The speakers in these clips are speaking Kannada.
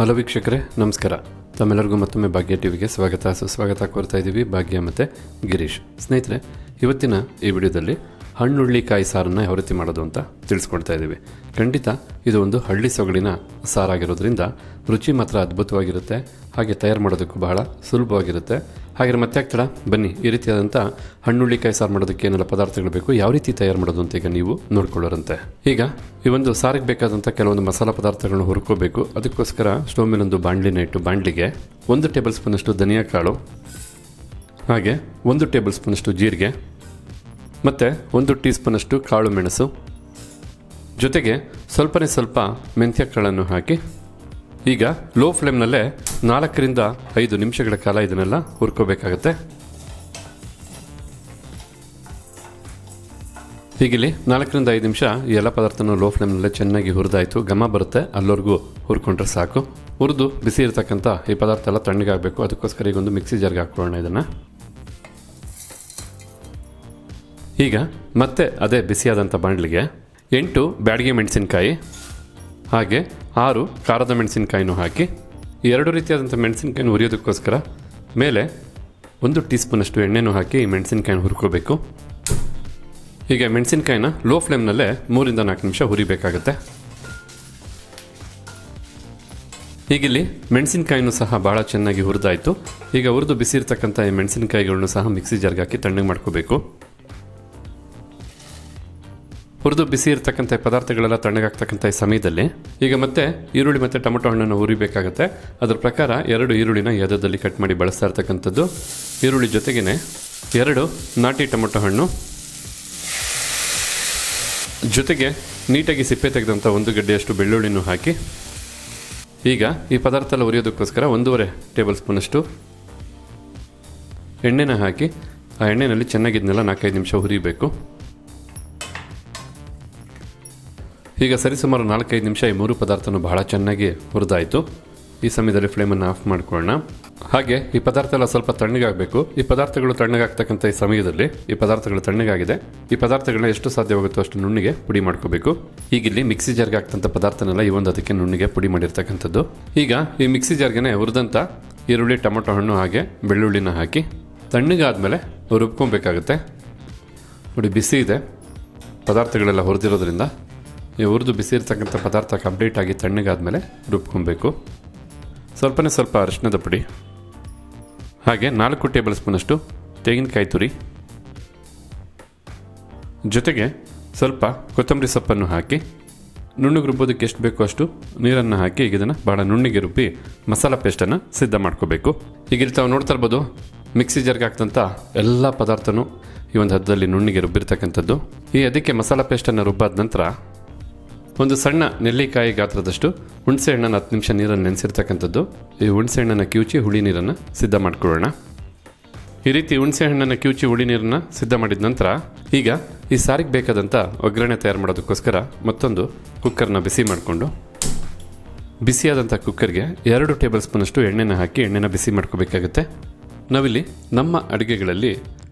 ಹಲೋ ವೀಕ್ಷಕರೇ, ನಮಸ್ಕಾರ. ತಮ್ಮೆಲ್ಲರಿಗೂ ಮತ್ತೊಮ್ಮೆ ಭಾಗ್ಯ ಟಿವಿಗೆ ಸ್ವಾಗತ. ಸುಸ್ವಾಗತ ಕೋರ್ತಾ ಇದ್ದೀವಿ ಭಾಗ್ಯ ಮತ್ತು ಗಿರೀಶ್. ಸ್ನೇಹಿತರೆ, ಇವತ್ತಿನ ಈ ವಿಡಿಯೋದಲ್ಲಿ ಹಣ್ಣುಳ್ಳಿಕಾಯಿ ಸಾರನ್ನು ಯಾವ ರೀತಿ ಮಾಡೋದು ಅಂತ ತಿಳಿಸ್ಕೊಳ್ತಾ ಇದ್ದೀವಿ. ಖಂಡಿತ ಇದು ಒಂದು ಹಳ್ಳಿ ಸೊಗಡಿನ ಸಾರಾಗಿರೋದ್ರಿಂದ ರುಚಿ ಮಾತ್ರ ಅದ್ಭುತವಾಗಿರುತ್ತೆ. ಹಾಗೆ ತಯಾರು ಮಾಡೋದಕ್ಕೂ ಬಹಳ ಸುಲಭವಾಗಿರುತ್ತೆ. ಹಾಗೆ ಮತ್ತೆ ಆಗ್ತಾಳ ಬನ್ನಿ, ಈ ರೀತಿಯಾದಂಥ ಹಣ್ಣುಳ್ಳಿಕಾಯಿ ಸಾರು ಮಾಡೋದಕ್ಕೆ ಏನೆಲ್ಲ ಪದಾರ್ಥಗಳು ಬೇಕು, ಯಾವ ರೀತಿ ತಯಾರು ಮಾಡೋದು ಅಂತ ಈಗ ನೀವು ನೋಡ್ಕೊಳ್ಳೋರಂತೆ. ಈಗ ಈ ಒಂದು ಸಾರಿಗೆ ಬೇಕಾದಂಥ ಕೆಲವೊಂದು ಮಸಾಲ ಪದಾರ್ಥಗಳನ್ನು ಹುರ್ಕೋಬೇಕು. ಅದಕ್ಕೋಸ್ಕರ ಸ್ಟೋವ್ ಮೇಲೊಂದು ಬಾಣಲಿನ ಇಟ್ಟು ಬಾಣಲಿಗೆ ಒಂದು ಟೇಬಲ್ ಸ್ಪೂನಷ್ಟು ಧನಿಯಾ ಕಾಳು, ಹಾಗೆ ಒಂದು ಟೇಬಲ್ ಸ್ಪೂನಷ್ಟು ಜೀರಿಗೆ ಮತ್ತು ಒಂದು ಟೀ ಸ್ಪೂನಷ್ಟು ಕಾಳು ಮೆಣಸು. ಜೊತೆಗೆ ಸ್ವಲ್ಪನೇ ಸ್ವಲ್ಪ ಮೆಂತ್ಯ ಕಾಳನ್ನು ಹಾಕಿ, ಈಗ ಲೋ ಫ್ಲೇಮ್ನಲ್ಲೇ ನಾಲ್ಕರಿಂದ ಐದು ನಿಮಿಷಗಳ ಕಾಲ ಇದನ್ನೆಲ್ಲ ಹುರ್ಕೋಬೇಕಾಗತ್ತೆ. ಹೀಗಿಲ್ಲಿ ನಾಲ್ಕರಿಂದ ಐದು ನಿಮಿಷ ಈ ಎಲ್ಲ ಪದಾರ್ಥನೂ ಲೋ ಫ್ಲೇಮ್ನಲ್ಲೇ ಚೆನ್ನಾಗಿ ಹುರಿದಾಯಿತು, ಘಮ ಬರುತ್ತೆ ಅಲ್ಲವರೆಗೂ ಹುರ್ಕೊಂಡ್ರೆ ಸಾಕು. ಹುರಿದು ಬಿಸಿ ಇರತಕ್ಕಂಥ ಈ ಪದಾರ್ಥ ಎಲ್ಲ ತಣ್ಣಗಾಗಬೇಕು, ಅದಕ್ಕೋಸ್ಕರ ಈಗ ಒಂದು ಮಿಕ್ಸಿ ಜಾರ್ಗೆ ಹಾಕ್ಕೊಳ್ಳೋಣ ಇದನ್ನು. ಈಗ ಮತ್ತೆ ಅದೇ ಬಿಸಿಯಾದಂಥ ಬಾಣಲಿಗೆ ಎಂಟು ಬ್ಯಾಡಿಗೆ ಮೆಣಸಿನಕಾಯಿ, ಹಾಗೆ ಆರು ಖಾರದ ಮೆಣಸಿನಕಾಯಿನೂ ಹಾಕಿ ಎರಡು ರೀತಿಯಾದಂಥ ಮೆಣಸಿನಕಾಯಿನ ಹುರಿಯೋದಕ್ಕೋಸ್ಕರ ಮೇಲೆ ಒಂದು ಟೀ ಸ್ಪೂನಷ್ಟು ಎಣ್ಣೆನೂ ಹಾಕಿ ಈ ಮೆಣಸಿನಕಾಯಿನ ಹುರ್ಕೋಬೇಕು. ಈಗ ಮೆಣಸಿನಕಾಯಿನ ಲೋ ಫ್ಲೇಮ್ನಲ್ಲೇ ಮೂರಿಂದ ನಾಲ್ಕು ನಿಮಿಷ ಹುರಿಬೇಕಾಗತ್ತೆ. ಹೀಗಿಲ್ಲಿ ಮೆಣಸಿನಕಾಯಿನೂ ಸಹ ಭಾಳ ಚೆನ್ನಾಗಿ ಹುರಿದಾಯಿತು. ಈಗ ಹುರಿದು ಬಿಸಿ ಇರ್ತಕ್ಕಂಥ ಈ ಮೆಣಸಿನಕಾಯಿಗಳನ್ನು ಸಹ ಮಿಕ್ಸಿ ಜಾರ್ಗೆ ಹಾಕಿ ತಣ್ಣಗೆ ಮಾಡ್ಕೋಬೇಕು. ಹುರಿದು ಬಿಸಿ ಇರತಕ್ಕಂಥ ಪದಾರ್ಥಗಳೆಲ್ಲ ತಣ್ಣಗಾಗ್ತಕ್ಕಂಥ ಈ ಸಮಯದಲ್ಲಿ, ಈಗ ಮತ್ತೆ ಈರುಳ್ಳಿ ಮತ್ತು ಟೊಮೊಟೊ ಹಣ್ಣನ್ನು ಹುರಿಬೇಕಾಗತ್ತೆ. ಅದರ ಪ್ರಕಾರ ಎರಡು ಈರುಳ್ಳಿನ ಯದದಲ್ಲಿ ಕಟ್ ಮಾಡಿ ಬಳಸ್ತಾ ಇರ್ತಕ್ಕಂಥದ್ದು. ಈರುಳ್ಳಿ ಜೊತೆಗೇ ಎರಡು ನಾಟಿ ಟೊಮೊಟೊ ಹಣ್ಣು. ಜೊತೆಗೆ ನೀಟಾಗಿ ಸಿಪ್ಪೆ ತೆಗೆದಂಥ ಒಂದು ಗಡ್ಡೆಯಷ್ಟು ಬೆಳ್ಳುಳ್ಳಿನೂ ಹಾಕಿ, ಈಗ ಈ ಪದಾರ್ಥ ಎಲ್ಲ ಉರಿಯೋದಕ್ಕೋಸ್ಕರ ಒಂದೂವರೆ ಟೇಬಲ್ ಸ್ಪೂನಷ್ಟು ಎಣ್ಣೆನ ಹಾಕಿ, ಆ ಎಣ್ಣೆಯಲ್ಲಿ ಚೆನ್ನಾಗಿದ್ನೆಲ್ಲ ನಾಲ್ಕೈದು ನಿಮಿಷ ಹುರಿಬೇಕು. ಈಗ ಸರಿಸುಮಾರು ನಾಲ್ಕೈದು ನಿಮಿಷ ಈ ಮೂರು ಪದಾರ್ಥನೂ ಬಹಳ ಚೆನ್ನಾಗಿ ಹುರಿದಾಯಿತು. ಈ ಸಮಯದಲ್ಲಿ ಫ್ಲೇಮನ್ನು ಆಫ್ ಮಾಡಿಕೊಳ್ಳೋಣ. ಹಾಗೆ ಈ ಪದಾರ್ಥ ಎಲ್ಲ ಸ್ವಲ್ಪ ತಣ್ಣಗಾಗಬೇಕು. ಈ ಪದಾರ್ಥಗಳು ತಣ್ಣಗಾಗ್ತಕ್ಕಂಥ ಈ ಸಮಯದಲ್ಲಿ ಈ ಪದಾರ್ಥಗಳು ತಣ್ಣಗಾಗಿದೆ. ಈ ಪದಾರ್ಥಗಳನ್ನ ಎಷ್ಟು ಸಾಧ್ಯವಾಗುತ್ತೋ ಅಷ್ಟು ನುಣ್ಣಿಗೆ ಪುಡಿ ಮಾಡ್ಕೋಬೇಕು. ಈಗ ಇಲ್ಲಿ ಮಿಕ್ಸಿ ಜಾರ್ಗೆ ಹಾಕ್ತಂಥ ಪದಾರ್ಥನೆಲ್ಲ ಈ ಒಂದು ಅದಕ್ಕೆ ನುಣ್ಣಿಗೆ ಪುಡಿ ಮಾಡಿರ್ತಕ್ಕಂಥದ್ದು. ಈಗ ಈ ಮಿಕ್ಸಿ ಜಾರ್ಗೆನೆ ಹುರಿದಂಥ ಈರುಳ್ಳಿ, ಟೊಮೊಟೊ ಹಣ್ಣು ಹಾಗೆ ಬೆಳ್ಳುಳ್ಳಿನ ಹಾಕಿ ತಣ್ಣಗಾದ್ಮೇಲೆ ರುಬ್ಕೊಬೇಕಾಗುತ್ತೆ. ನೋಡಿ, ಬಿಸಿ ಇದೆ. ಪದಾರ್ಥಗಳೆಲ್ಲ ಹುರಿದಿರೋದ್ರಿಂದ ಈ ಹುರಿದು ಬಿಸಿ ಇರ್ತಕ್ಕಂಥ ಪದಾರ್ಥ ಕಂಪ್ಲೀಟಾಗಿ ತಣ್ಣಗಾದಮೇಲೆ ರುಬ್ಕೊಬೇಕು. ಸ್ವಲ್ಪನೇ ಸ್ವಲ್ಪ ಅರಿಶಿನದ ಪುಡಿ. ಹಾಗೆ ನಾಲ್ಕು ಟೇಬಲ್ ಸ್ಪೂನಷ್ಟು ತೆಂಗಿನಕಾಯಿ ತುರಿ. ಜೊತೆಗೆ ಸ್ವಲ್ಪ ಕೊತ್ತಂಬರಿ ಸೊಪ್ಪನ್ನು ಹಾಕಿ, ನುಣ್ಣಗೆ ರುಬ್ಬೋದಕ್ಕೆ ಎಷ್ಟು ಬೇಕೋ ಅಷ್ಟು ನೀರನ್ನು ಹಾಕಿ ಈಗ ಇದನ್ನು ಭಾಳ ನುಣ್ಣಿಗೆ ರುಬ್ಬಿ ಮಸಾಲ ಪೇಸ್ಟನ್ನು ಸಿದ್ಧ ಮಾಡ್ಕೋಬೇಕು. ಈಗ ನೋಡ್ತಾ ಇರ್ಬೋದು, ಮಿಕ್ಸಿ ಜರ್ಗೆ ಹಾಕ್ತಂಥ ಎಲ್ಲ ಪದಾರ್ಥನೂ ಈ ಒಂದು ಹದದಲ್ಲಿ ನುಣ್ಣಿಗೆ ರುಬ್ಬಿರ್ತಕ್ಕಂಥದ್ದು. ಈ ಅದಕ್ಕೆ ಮಸಾಲ ಪೇಸ್ಟನ್ನು ರುಬ್ಬಾದ ನಂತರ ಒಂದು ಸಣ್ಣ ನೆಲ್ಲಿಕಾಯಿ ಗಾತ್ರದಷ್ಟು ಹುಣಸೆ ಹಣ್ಣನ್ನು ಹತ್ತು ನಿಮಿಷ ನೀರನ್ನು ನೆನೆಸಿರ್ತಕ್ಕಂಥದ್ದು. ಈ ಹುಣಸೆ ಹಣ್ಣನ್ನು ಕಿವುಚಿ ಹುಳಿ ನೀರನ್ನು ಸಿದ್ಧ ಮಾಡ್ಕೊಳ್ಳೋಣ. ಈ ರೀತಿ ಹುಣಸೆ ಹಣ್ಣನ್ನು ಕಿವುಚಿ ಹುಳಿ ನೀರನ್ನು ಸಿದ್ಧ ಮಾಡಿದ ನಂತರ ಈಗ ಈ ಸಾರಿಗೆ ಬೇಕಾದಂಥ ಒಗ್ಗರಣೆ ತಯಾರು ಮಾಡೋದಕ್ಕೋಸ್ಕರ ಮತ್ತೊಂದು ಕುಕ್ಕರ್ನ ಬಿಸಿ ಮಾಡಿಕೊಂಡು, ಬಿಸಿಯಾದಂಥ ಕುಕ್ಕರ್ಗೆ ಎರಡು ಟೇಬಲ್ ಸ್ಪೂನಷ್ಟು ಎಣ್ಣೆನ ಹಾಕಿ ಎಣ್ಣೆನ ಬಿಸಿ ಮಾಡ್ಕೋಬೇಕಾಗುತ್ತೆ. ನಾವಿಲ್ಲಿ ನಮ್ಮ ಅಡುಗೆಗಳಲ್ಲಿ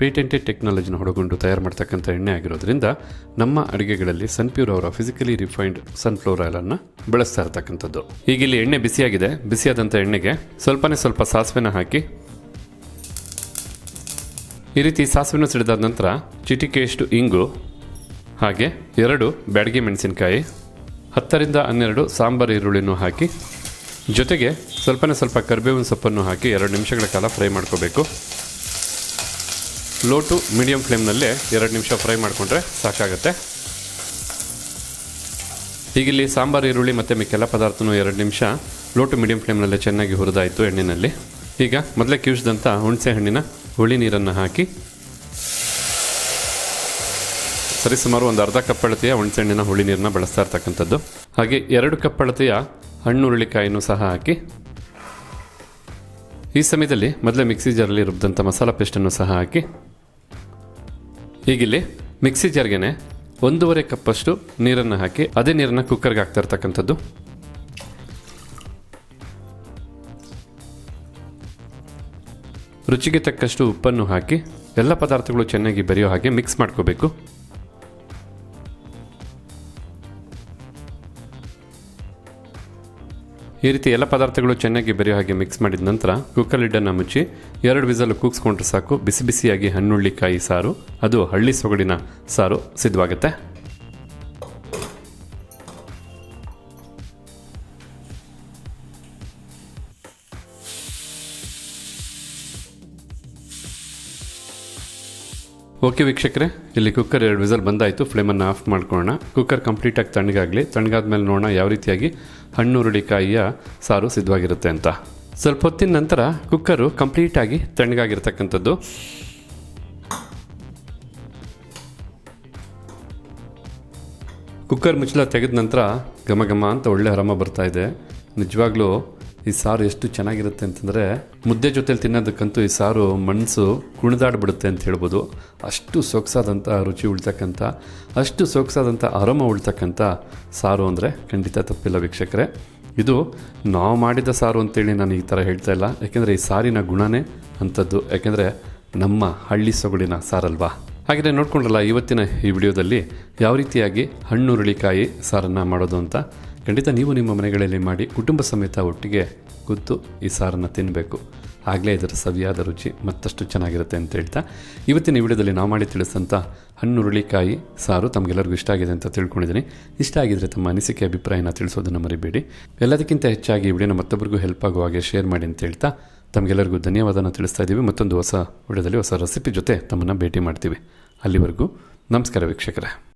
ಪೇಟೆಂಟೆಡ್ ಟೆಕ್ನಾಲಜಿನ ಹೊಡಗೊಂಡು ತಯಾರು ಮಾಡ್ತಕ್ಕಂಥ ಎಣ್ಣೆ ಆಗಿರೋದ್ರಿಂದ ನಮ್ಮ ಅಡುಗೆಗಳಲ್ಲಿ ಸನ್ಪ್ಯೂರ್ ಅವರ ಫಿಸಿಕಲಿ ರಿಫೈನ್ಡ್ ಸನ್ಫ್ಲವರ್ ಆಯಿಲನ್ನು ಬಳಸ್ತಾ ಇರ್ತಕ್ಕಂಥದ್ದು. ಈಗ ಇಲ್ಲಿ ಎಣ್ಣೆ ಬಿಸಿಯಾಗಿದೆ. ಬಿಸಿಯಾದಂಥ ಎಣ್ಣೆಗೆ ಸ್ವಲ್ಪನೇ ಸ್ವಲ್ಪ ಸಾಸಿವೆನ ಹಾಕಿ, ಈ ರೀತಿ ಸಾಸಿವೆನ ಸಿಡಿದಾದ ನಂತರ ಚಿಟಿಕೆಯಷ್ಟು ಇಂಗು, ಹಾಗೆ ಎರಡು ಬ್ಯಾಡಗಿ ಮೆಣಸಿನಕಾಯಿ, ಹತ್ತರಿಂದ ಹನ್ನೆರಡು ಸಾಂಬಾರು ಈರುಳ್ಳಿನೂ ಹಾಕಿ, ಜೊತೆಗೆ ಸ್ವಲ್ಪನೇ ಸ್ವಲ್ಪ ಕರಿಬೇವಿನ ಸೊಪ್ಪನ್ನು ಹಾಕಿ ಎರಡು ನಿಮಿಷಗಳ ಕಾಲ ಫ್ರೈ ಮಾಡ್ಕೋಬೇಕು. ಲೋ ಟು ಮೀಡಿಯಂ ಫ್ಲೇಮ್ನಲ್ಲಿ ಎರಡು ನಿಮಿಷ ಫ್ರೈ ಮಾಡಿಕೊಂಡ್ರೆ ಸಾಕಾಗುತ್ತೆ. ಹೀಗಿಲ್ಲಿ ಸಾಂಬಾರು, ಈರುಳ್ಳಿ ಮತ್ತು ಮಿಕ್ಕೆಲ್ಲ ಪದಾರ್ಥನೂ ಎರಡು ನಿಮಿಷ ಲೋ ಟು ಮೀಡಿಯಂ ಫ್ಲೇಮ್ನಲ್ಲೇ ಚೆನ್ನಾಗಿ ಹುರಿದಾಯಿತು ಎಣ್ಣೆಯಲ್ಲಿ ಈಗ ಮೊದಲೇ ಕಿವಿಸಿದಂಥ ಹುಣಸೆ ಹಣ್ಣಿನ ಹುಳಿ ನೀರನ್ನು ಹಾಕಿ ಸರಿಸುಮಾರು ಒಂದು ಅರ್ಧ ಕಪ್ ಅಳತೆಯ ಹುಣಸೆ ಹಣ್ಣಿನ ಹುಳಿ ನೀರನ್ನ ಬಳಸ್ತಾ ಇರ್ತಕ್ಕಂಥದ್ದು. ಹಾಗೆ ಎರಡು ಕಪ್ ಅಳತೆಯ ಹಣ್ಣು ಹುರುಳಿಕಾಯಿನೂ ಸಹ ಹಾಕಿ ಈ ಸಮಯದಲ್ಲಿ ಮೊದಲೇ ಮಿಕ್ಸಿ ಜಾರಲ್ಲಿ ರುಬ್ಬಿದಂಥ ಮಸಾಲ ಪೇಸ್ಟನ್ನು ಸಹ ಹಾಕಿ ಹೀಗಿಲ್ಲಿ ಮಿಕ್ಸಿ ಜರ್ಗೆನೆ ಒಂದೂವರೆ ಕಪ್ಪಷ್ಟು ನೀರನ್ನು ಹಾಕಿ ಅದೇ ನೀರನ್ನು ಕುಕ್ಕರ್ಗೆ ಹಾಕ್ತಾ ಇರ್ತಕ್ಕಂಥದ್ದು. ರುಚಿಗೆ ತಕ್ಕಷ್ಟು ಉಪ್ಪನ್ನು ಹಾಕಿ ಎಲ್ಲ ಪದಾರ್ಥಗಳು ಚೆನ್ನಾಗಿ ಬೆರೆಯೋ ಹಾಗೆ ಮಿಕ್ಸ್ ಮಾಡ್ಕೋಬೇಕು. ಈ ರೀತಿ ಎಲ್ಲ ಪದಾರ್ಥಗಳು ಚೆನ್ನಾಗಿ ಬೆರೆಯೋ ಹಾಗೆ ಮಿಕ್ಸ್ ಮಾಡಿದ ನಂತರ ಕುಕ್ಕರ್ ಲಿಡ್ಡನ್ನು ಮುಚ್ಚಿ ಎರಡು ವಿಸಲ್ ಕೂಗ್ಸ್ಕೊಂಡ್ರೆ ಸಾಕು. ಬಿಸಿ ಬಿಸಿಯಾಗಿ ಹಣ್ಣುಳ್ಳಿಕಾಯಿ ಸಾರು. ಅದು ಹಳ್ಳಿ ಸೊಗಡಿನ ಸಾರು. ಸಿದ್ಧವಾಗುತ್ತೆ. ಓಕೆ ವೀಕ್ಷಕರೇ, ಇಲ್ಲಿ ಕುಕ್ಕರ್ ಎರಡು ವಿಸಲ್ ಬಂದಾಯಿತು, ಫ್ಲೇಮನ್ನು ಆಫ್ ಮಾಡ್ಕೊಳ್ಳೋಣ. ಕುಕ್ಕರ್ ಕಂಪ್ಲೀಟಾಗಿ ತಣ್ಣಗಾಗಲಿ, ತಣ್ಣಗಾದ್ಮೇಲೆ ನೋಡೋಣ ಯಾವ ರೀತಿಯಾಗಿ ಹಣ್ಣು ಹುರುಳಿಕಾಯಿಯ ಸಾರು ಸಿದ್ಧವಾಗಿರುತ್ತೆ ಅಂತ. ಸ್ವಲ್ಪ ಹೊತ್ತಿನ ನಂತರ ಕುಕ್ಕರು ಕಂಪ್ಲೀಟಾಗಿ ತಣ್ಣಗಾಗಿರ್ತಕ್ಕಂಥದ್ದು. ಕುಕ್ಕರ್ ಮುಚ್ಚಳ ತೆಗೆದ ನಂತರ ಘಮ ಘಮ ಅಂತ ಒಳ್ಳೆ ಆರಾಮ ಬರ್ತಾ ಇದೆ. ನಿಜವಾಗ್ಲೂ ಈ ಸಾರು ಎಷ್ಟು ಚೆನ್ನಾಗಿರುತ್ತೆ ಅಂತಂದರೆ ಮುದ್ದೆ ಜೊತೆಲಿ ತಿನ್ನೋದಕ್ಕಂತೂ ಈ ಸಾರು ಮನಸ್ಸು ಕುಣಿದಾಡ್ಬಿಡುತ್ತೆ ಅಂತ ಹೇಳ್ಬೋದು. ಅಷ್ಟು ಸೊಗಸಾದಂಥ ರುಚಿ ಉಳ್ತಕ್ಕಂಥ, ಅಷ್ಟು ಸೊಗಸಾದಂಥ ಅರಮ ಉಳ್ತಕ್ಕಂಥ ಸಾರು ಅಂದರೆ ಖಂಡಿತ ತಪ್ಪಿಲ್ಲ ವೀಕ್ಷಕರೇ. ಇದು ನಾವು ಮಾಡಿದ ಸಾರು ಅಂತೇಳಿ ನಾನು ಈ ಥರ ಹೇಳ್ತಾ ಇಲ್ಲ. ಯಾಕೆಂದರೆ ಈ ಸಾರಿನ ಗುಣನೇ ಅಂಥದ್ದು. ಯಾಕೆಂದರೆ ನಮ್ಮ ಹಳ್ಳಿ ಸೊಗಡಿನ ಸಾರಲ್ವಾ? ಹಾಗೆ ನೋಡ್ಕೊಂಡ್ರಲ್ಲ, ಇವತ್ತಿನ ಈ ವಿಡಿಯೋದಲ್ಲಿ ಯಾವ ರೀತಿಯಾಗಿ ಹಣ್ಣು, ಹುರುಳಿಕಾಯಿ ಸಾರನ್ನು ಮಾಡೋದು ಅಂತ ಖಂಡಿತ ನೀವು ನಿಮ್ಮ ಮನೆಗಳಲ್ಲಿ ಮಾಡಿ ಕುಟುಂಬ ಸಮೇತ ಒಟ್ಟಿಗೆ ಕೂತು ಈ ಸಾರನ್ನು ತಿನ್ನಬೇಕು ಆಗಲೇ ಇದರ ಸವಿಯಾದ ರುಚಿ ಮತ್ತಷ್ಟು ಚೆನ್ನಾಗಿರುತ್ತೆ ಅಂತ ಹೇಳ್ತಾ, ಇವತ್ತಿನ ವಿಡಿಯೋದಲ್ಲಿ ನಾವು ಮಾಡಿ ತಿಳಿಸಿದಂಥ ಹಣ್ಣು ಹುರುಳಿಕಾಯಿ ಸಾರು ತಮಗೆಲ್ಲರಿಗೂ ಇಷ್ಟ ಆಗಿದೆ ಅಂತ ತಿಳ್ಕೊಂಡಿದ್ದೀನಿ. ಇಷ್ಟ ಆಗಿದ್ರೆ ತಮ್ಮ ಅನಿಸಿಕೆ, ಅಭಿಪ್ರಾಯನ ತಿಳಿಸೋದನ್ನು ಮರಿಬೇಡಿ. ಎಲ್ಲದಕ್ಕಿಂತ ಹೆಚ್ಚಾಗಿ ಈ ವಿಡಿಯೋನ ಮತ್ತೊಬ್ಬರಿಗೂ ಹೆಲ್ಪ್ ಆಗುವ ಹಾಗೆ ಶೇರ್ ಮಾಡಿ ಅಂತ ಹೇಳ್ತಾ, ತಮಗೆಲ್ಲರಿಗೂ ಧನ್ಯವಾದನ ತಿಳಿಸ್ತಾ ಇದ್ದೀವಿ. ಮತ್ತೊಂದು ಹೊಸ ವಿಡಿಯೋದಲ್ಲಿ ಹೊಸ ರೆಸಿಪಿ ಜೊತೆ ತಮ್ಮನ್ನು ಭೇಟಿ ಮಾಡ್ತೀವಿ. ಅಲ್ಲಿವರೆಗೂ ನಮಸ್ಕಾರ ವೀಕ್ಷಕರೇ.